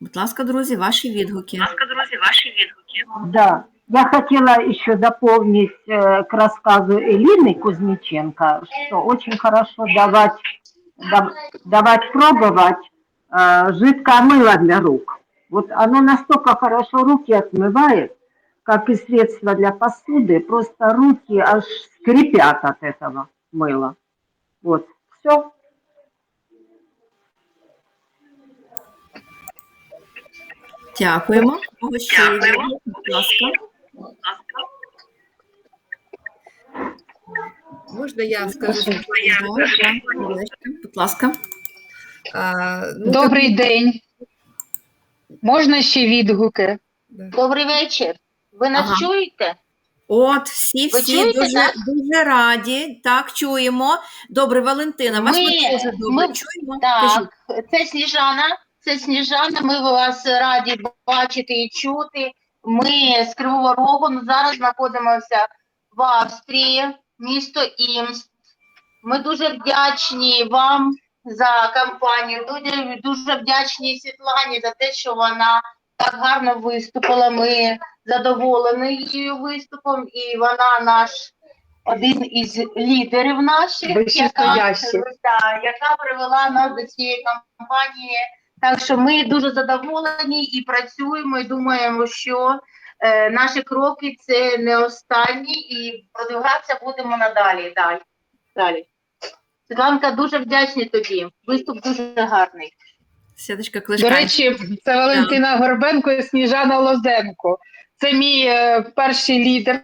Будь ласка, друзі, ваші відгуки. Да, я хотела еще дополнить э, к рассказу Элины Кузнеченко, что очень хорошо давать, дав- давать пробовать э, жидкое мыло для рук. Вот оно настолько хорошо руки отмывает, как и средство для посуды, просто руки аж скрипят от этого мыла. Вот, все. Дякуємо. Будь ласка. Можна я скажу? Будь ласка. Ну, Добрий день. Можна ще відгуки? Добрий вечір. Ви нас Ага. чуєте? От, всі, Ви всі чуєте дуже, дуже раді. Так, чуємо. Добре, Валентина, вас ми, Ми- теж добре ми- чуємо. Кажіть. Так, це Сніжана. Це Сніжана. Ми вас раді бачити і чути. Ми з Кривого Рогу ну, зараз знаходимося в Австрії, місто Імст. Ми дуже вдячні вам за кампанію. Дуже, дуже вдячні Світлані за те, що вона так гарно виступила. Ми задоволені її виступом, і вона наш один із лідерів наших, яка, да, яка привела нас до цієї кампанії. Так що ми дуже задоволені і працюємо, і думаємо, що е, наші кроки це не останні, і продвигатися будемо надалі. Далі. далі. Світланка, дуже вдячні тобі. Виступ дуже гарний. Сіточка До речі, це Валентина Горбенко і Сніжана Лозенко. Це мій е, перший лідер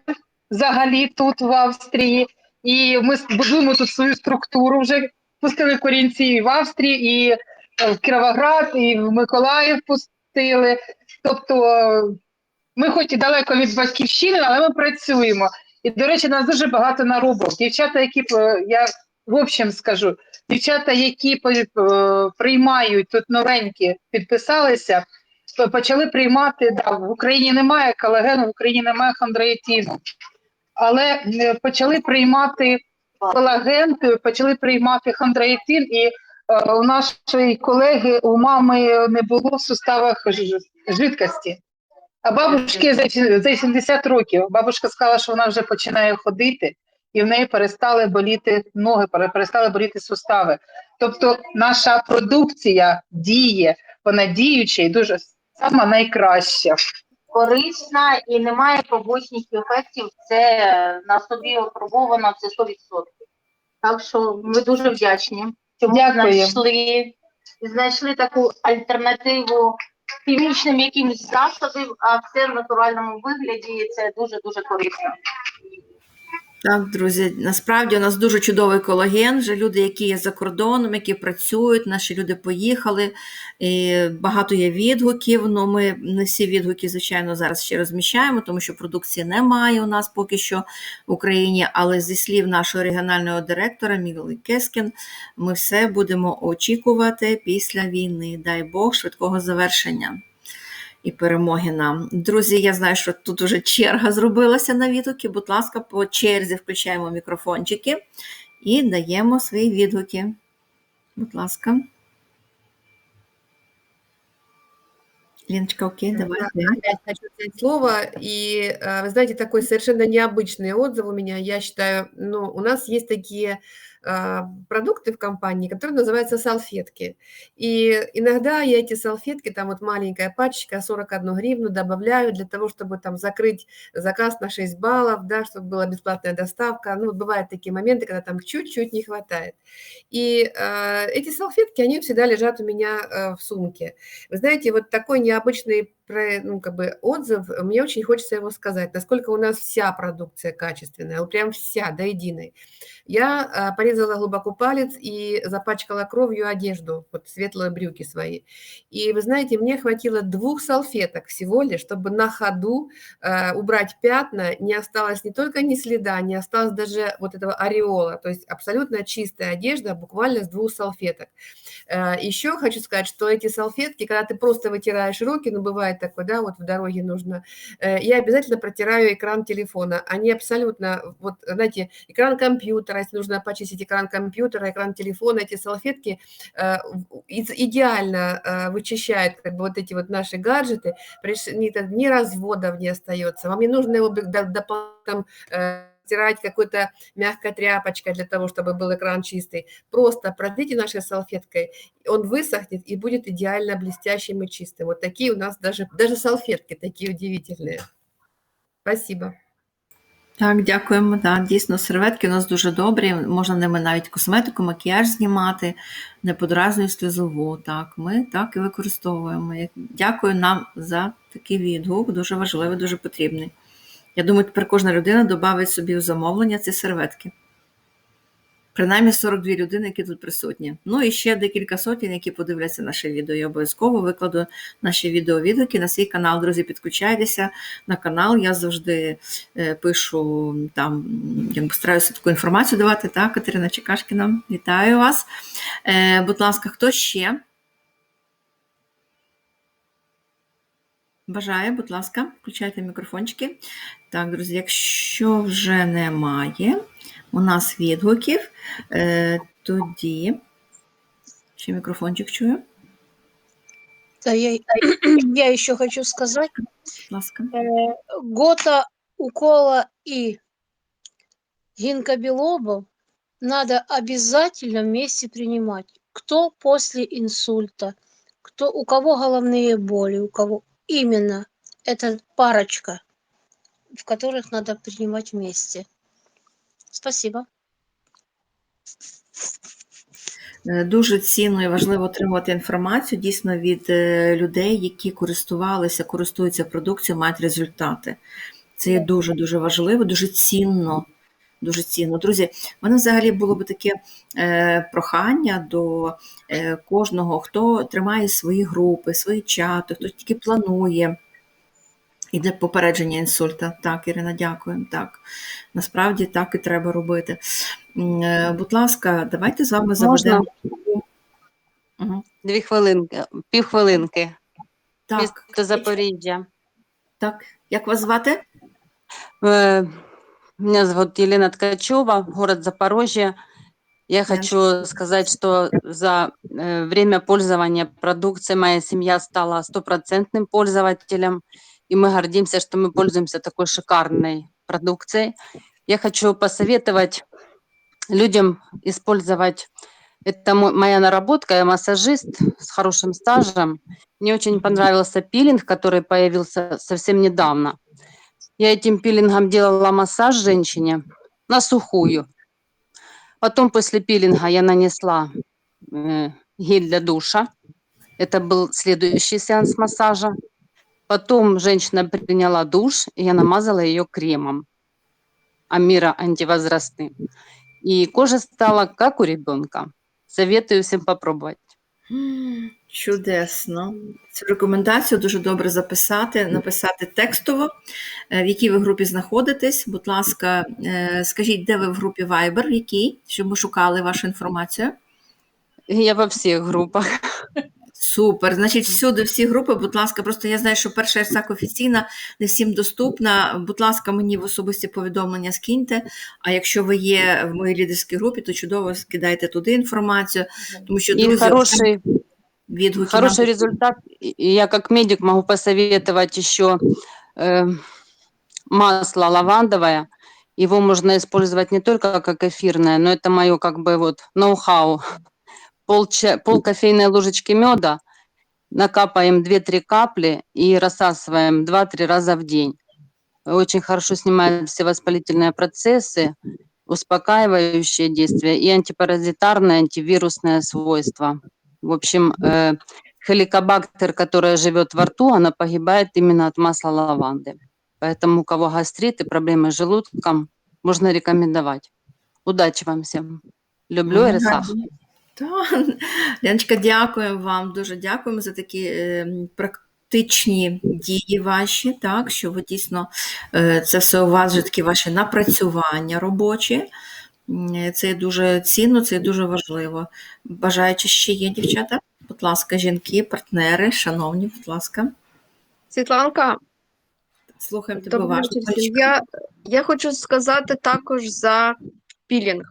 взагалі тут в Австрії. І ми будуємо тут свою структуру. Вже пустили корінці і в Австрії, і в Кіровоград, і в Миколаїв пустили. Тобто е, ми хоч і далеко від батьківщини, але ми працюємо. І, до речі, нас дуже багато наробок. Дівчата, які е, я в общем скажу, дівчата, які е, приймають тут новенькі, підписалися, почали приймати. Да, в Україні немає колагену, в Україні немає хондроїтину, але е, почали приймати колаген, е, почали приймати хондроїтин, і е, у нашої колеги у мами не було в суставах жидкості. А бабушки за, за 70 років. Бабушка сказала, що вона вже починає ходити, і в неї перестали боліти ноги, перестали боліти сустави. Тобто наша продукція діє, вона діюча і дуже сама найкраща. корисна і немає побочних ефектів. Це на собі опробовано, це 100%. Так що ми дуже вдячні, що ми Дякую. знайшли, знайшли таку альтернативу хімічним якимось засобам, а все в натуральному вигляді. і Це дуже дуже корисно. Так, друзі, насправді у нас дуже чудовий колаген. Вже люди, які є за кордоном, які працюють, наші люди поїхали. І багато є відгуків. Ну, ми не всі відгуки, звичайно, зараз ще розміщаємо, тому що продукції немає у нас поки що в Україні. Але зі слів нашого регіонального директора Мігли Кескін, ми все будемо очікувати після війни. Дай Бог, швидкого завершення І перемоги нам. Друзі, я знаю, що тут уже черга зробилася на відгуки. Будь ласка, по черзі включаємо мікрофончики і даємо свої відгуки. Будь ласка. Леночка, окей, давайте. Опять хочу взять слово. И э, вы знаете, такой совершенно необычный отзыв у меня. Я считаю, ну, у нас есть такие а, продукты в компании, которые называются салфетки. И иногда я эти салфетки, там вот маленькая пачечка, 41 гривну добавляю для того, чтобы там закрыть заказ на 6 баллов, да, чтобы была бесплатная доставка. Ну, бывают такие моменты, когда там чуть-чуть не хватает. И э, эти салфетки, они всегда лежат у меня э, в сумке. Вы знаете, вот такой необычный про- ну, как бы отзыв, мне очень хочется его сказать, насколько у нас вся продукция качественная, вот прям вся, до единой. Я а, порезала глубоко палец и запачкала кровью одежду, вот светлые брюки свои. И вы знаете, мне хватило двух салфеток всего лишь, чтобы на ходу э, убрать пятна, не осталось не только ни следа, не осталось даже вот этого ореола, то есть абсолютно чистая одежда буквально с двух салфеток. Еще хочу сказать, что эти салфетки, когда ты просто вытираешь руки, ну, бывает бывает такой, да, вот в дороге нужно. Э, Я обязательно протираю экран телефона. Они абсолютно, вот, знаете, экран компьютера, если нужно почистить экран компьютера, экран телефона, эти салфетки э, идеально э, вычищают как бы вот эти вот наши гаджеты, ни, ни разводов не остается. Вам не нужно его дополнительно там, э, стирать какой-то мягкой тряпочкой для того, чтобы был экран чистый. Просто протрите нашей салфеткой, он высохнет и будет идеально блестящим и чистым. Вот такие у нас даже, даже салфетки такие удивительные. Спасибо. Так, дякуємо. Да, дійсно, серветки у нас дуже добрі. Можна ними навіть косметику, макіяж знімати, не подразнює сльозову. Так, ми так і використовуємо. Як- Дякую нам за такий відгук. Дуже важливий, дуже потрібний. Я думаю, тепер кожна людина додавить собі в замовлення ці серветки. Принаймні 42 людини, які тут присутні. Ну і ще декілька сотень, які подивляться наше відео. Я обов'язково викладу наші відеовідгуки на свій канал. Друзі, підключайтеся на канал. Я завжди е, пишу там, якби стараюся таку інформацію давати. Так, Катерина Чекашкіна, вітаю вас. Е, будь ласка, хто ще? Бажає, будь ласка, включайте мікрофончики. Так, друзі, якщо вже немає у нас відгуків, е, тоді ще мікрофончик чую. Да, я, я еще хочу сказать, Будь ласка. э, гота, укола и гинкобелобов надо обязательно вместе принимать. Кто после инсульта, кто, у кого головные боли, у кого именно это парочка, в которых надо принимать вместе. Спасибо. Е, Дуже цінно і важливо отримувати інформацію дійсно від е, людей, які користувалися, користуються продукцією, мають результати. Це є дуже дуже важливо, дуже цінно. Дуже цінно. Друзі, в мене взагалі було б таке е, прохання до е, кожного, хто тримає свої групи, свої чати, хто тільки планує. І для попередження інсульта. Так, Ірина, дякую. Так, насправді так і треба робити. Е, Будь ласка, давайте з вами заведемо. Угу. Дві хвилинки, півхвилинки. Так, Місто Запоріжжя. так. Як вас звати? Меня зовут Елена Ткачева, город Запорожье. Я хочу сказать, что за э, время пользования продукцией моя семья стала стопроцентным пользователем, и мы гордимся, что мы пользуемся такой шикарной продукцией. Я хочу посоветовать людям использовать это мо- моя наработка, я массажист с хорошим стажем. Мне очень понравился пилинг, который появился совсем недавно. Я этим пилингом делала массаж женщине на сухую. Потом после пилинга я нанесла э, гель для душа. Это был следующий сеанс массажа. Потом женщина приняла душ, и я намазала ее кремом Амира антивозрастным. И кожа стала как у ребенка. Советую всем попробовать. Чудесно. Цю рекомендацію дуже добре записати, написати текстово, е, в якій ви групі знаходитесь. Будь ласка, е, скажіть, де ви в групі Viber, в якій, щоб ми шукали вашу інформацію. Я во всех группах. Супер. Значить, всюди всі групи, будь ласка, просто я знаю, що перша РСАК офіційна, не всім доступна. Будь ласка, мені в особисті повідомлення скиньте. А якщо ви є в моїй лідерській групі, то чудово скидайте туди інформацію, тому що друзі, хороший відгуки Хороший нам- результат. Я как медик могу посоветовать еще э, масло лавандовое. Его можно использовать не только как эфирное, но это мое как бы вот ноу-хау. Пол, ча- пол кофейной ложечки меда, накапаем 2-3 капли и рассасываем 2-3 раза в день. Очень хорошо снимает все воспалительные процессы, успокаивающее действие и антипаразитарное, антивирусное свойство. В общем, э, хеликобактер, которая живет во рту, она погибает именно от масла лаванды. Поэтому у кого гастрит и проблемы с желудком, можно рекомендовать. Удачи вам всем. Люблю Мгм. РСА. Так, Леночка, дякую вам, дуже дякуємо за такі е, практичні дії ваші, так, що ви дійсно е, це все у вас вже такі ваші напрацювання робочі. Е, Це дуже цінно, це дуже важливо. Бажаючи ще є дівчата? Будь ласка, жінки, партнери, шановні, будь ласка. Світланка, Слухаємо тебе уважно. Я, я хочу сказати також за пілінг.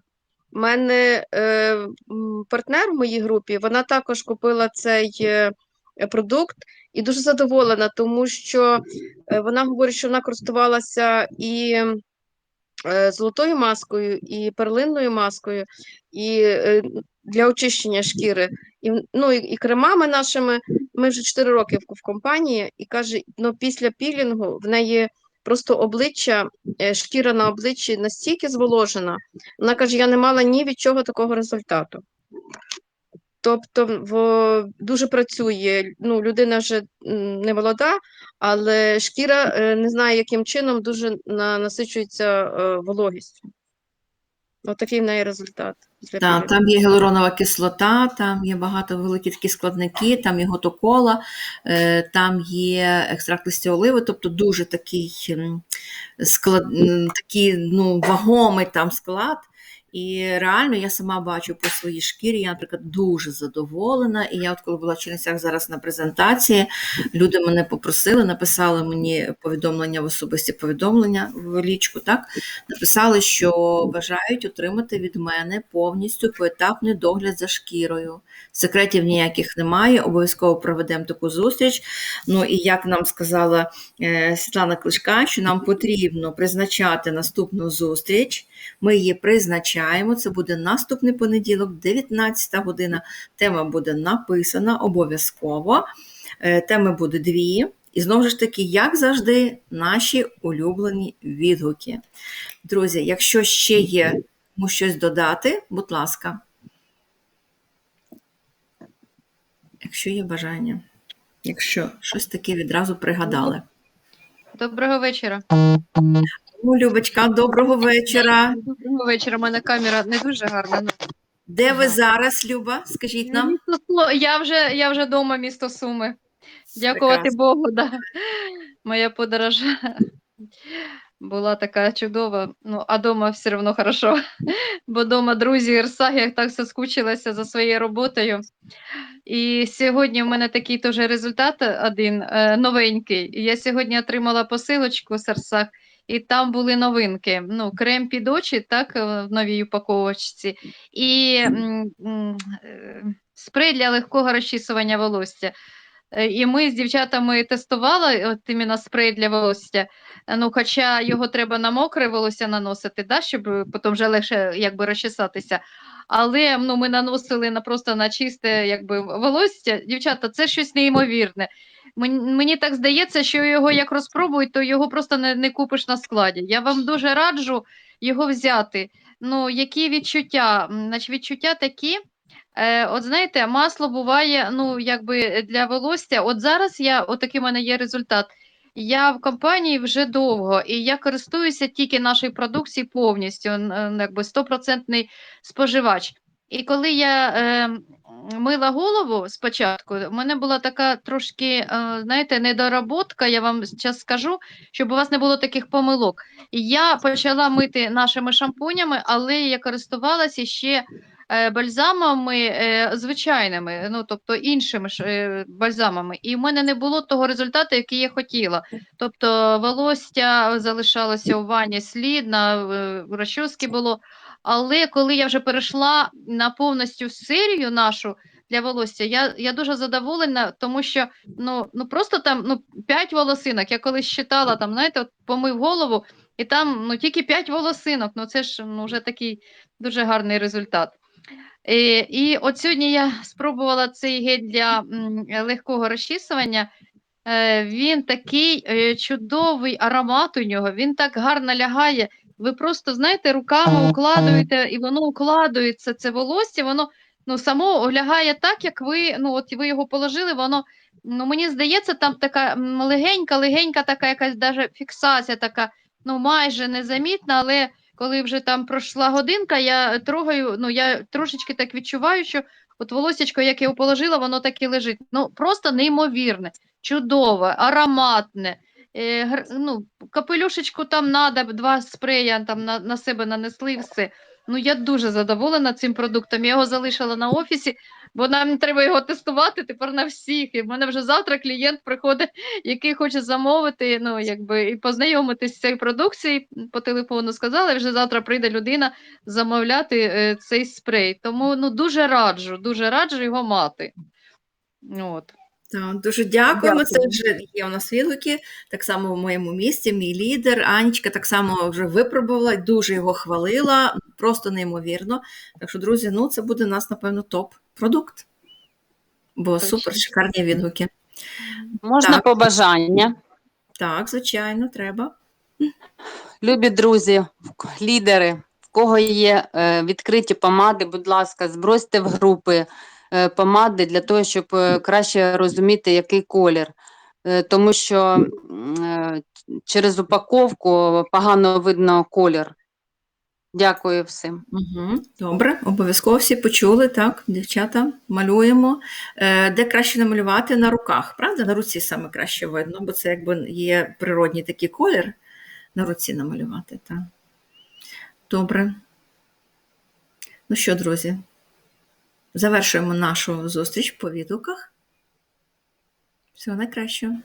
У мене е, партнер в моїй групі, вона також купила цей е, продукт і дуже задоволена, тому що е, вона говорить, що вона користувалася і золотою маскою, і перлинною маскою, і е, для очищення шкіри, і, ну, і, і кремами нашими. Ми вже 4 роки в, в компанії, і каже, ну, після пілінгу в неї просто обличчя, е, шкіра на обличчі настільки зволожена. Вона каже, я не мала ні від чого такого результату. Тобто в, дуже працює. Ну, людина вже не молода, але шкіра е, не знаю, яким чином дуже на, насичується е, вологістю. Отакий в неї результат. Так, там є гіалуронова кислота, там є багато великі такі складники, там є готокола, е, там є екстракт листя оливи, тобто дуже такий склад, такий, ну, вагомий там склад. І реально я сама бачу по своїй шкірі, я, наприклад, дуже задоволена. І я, от коли була в Чернівцях зараз на презентації, люди мене попросили, написали мені повідомлення в особисті повідомлення в лічку, так? написали, що бажають отримати від мене повністю поетапний догляд за шкірою. Секретів ніяких немає, обов'язково проведемо таку зустріч. Ну і як нам сказала е, Світлана Клишка, що нам потрібно призначати наступну зустріч. Ми її призначаємо. Це буде наступний понеділок, 19 година. Тема буде написана обов'язково. Е, Теми буде дві. І знову ж таки, як завжди, наші улюблені відгуки. Друзі, якщо ще є кому щось додати, будь ласка. Якщо є бажання. Якщо щось таке відразу пригадали. Доброго вечора. Ну, Любочка, доброго вечора. Доброго вечора. У мене камера не дуже гарна. ну. Де ви зараз, Люба? Скажіть нам. Місто Я вже, я вже вдома, місто Суми. Дякувати Прекрасно. Богу, да. Моя подорож була така чудова. Ну, а дома все одно хорошо. Бо дома друзі, Ірсах, я так соскучилася за своєю роботою. І сьогодні в мене такий теж результат один е, новенький. Я сьогодні отримала посилочку з Арсах, і там були новинки. Ну, крем під очі, так, е, в новій упаковочці, і е, спрей для легкого розчісування волосся. Е, І ми з дівчатами тестували от іменно спрей для волосся. Ну, хоча його треба на мокре волосся наносити, да, щоб потім вже легше якби розчесатися. Але ну, ми наносили на просто на чисте якби, волосся. Дівчата, це щось неймовірне. Мені, так здається, що його як розпробують, то його просто не, не купиш на складі. Я вам дуже раджу його взяти. Ну, які відчуття? Значить, відчуття такі. Е, от знаєте, масло буває, ну, якби для волосся. От зараз я, от мене є результат. Я в компанії вже довго, і я користуюся тільки нашою продукцією повністю, якби стопроцентний споживач. І коли я е, мила голову спочатку, в мене була така трошки, е, знаєте, недоработка, я вам зараз скажу, щоб у вас не було таких помилок. Я почала мити нашими шампунями, але я користувалася ще е, бальзамами е, звичайними, ну тобто іншими ж бальзамами. І в мене не було того результату, який я хотіла. Тобто волосся залишалося у ванні слід, на розчоски було. Але коли я вже перейшла на повністю серію нашу для волосся, я, я дуже задоволена, тому що ну, ну просто там ну, 5 волосинок. Я колись читала, там, знаєте, от помив голову, і там ну, тільки 5 волосинок. Ну це ж ну, вже такий дуже гарний результат. І, і от сьогодні я спробувала цей гель для легкого розчісування. Е, він такий е, чудовий аромат у нього, він так гарно лягає. Ви просто, знаєте, руками укладуєте, і воно укладується, це волосся, воно ну, само лягає так, як ви, ну, от ви його положили, воно, ну, мені здається, там така легенька, легенька така якась даже фіксація така, ну, майже незамітна, але коли вже там пройшла годинка, я трогаю, ну, я трошечки так відчуваю, що от волосечко, як я його положила, воно так і лежить. Ну, просто неймовірне, чудове, ароматне. Е, ну, капелюшечку там надо, два спрея там на, на себе нанесли все. Ну, я дуже задоволена цим продуктом. Я його залишила на офісі, бо нам треба його тестувати тепер на всіх. І в мене вже завтра клієнт приходить, який хоче замовити, ну, якби, і познайомитись з цією продукцією. По телефону сказали, вже завтра прийде людина замовляти е, цей спрей. Тому ну, дуже раджу, дуже раджу його мати. От. Так, дуже дякуємо. Це вже є у нас відгуки. Так само в моєму місті, мій лідер, Анечка так само вже випробувала, дуже його хвалила, просто неймовірно. Так що, друзі, ну це буде у нас, напевно, топ-продукт. Бо Точно. супер шикарні відгуки. Можна Так. побажання? Так, звичайно, треба. Любі друзі, лідери, в кого є е, відкриті помади, будь ласка, збросьте в групи помади для того, щоб е, краще розуміти, який колір. Е, тому що е, через упаковку погано видно колір. Дякую всім. Добре, обов'язково всі почули, так, дівчата, малюємо. Е, де краще намалювати на руках, правда? На руці саме краще видно, бо це якби є природній такий колір. На руці намалювати, так. Добре. Ну що, друзі, завершуємо нашу зустріч по відгуках. Всього найкращого.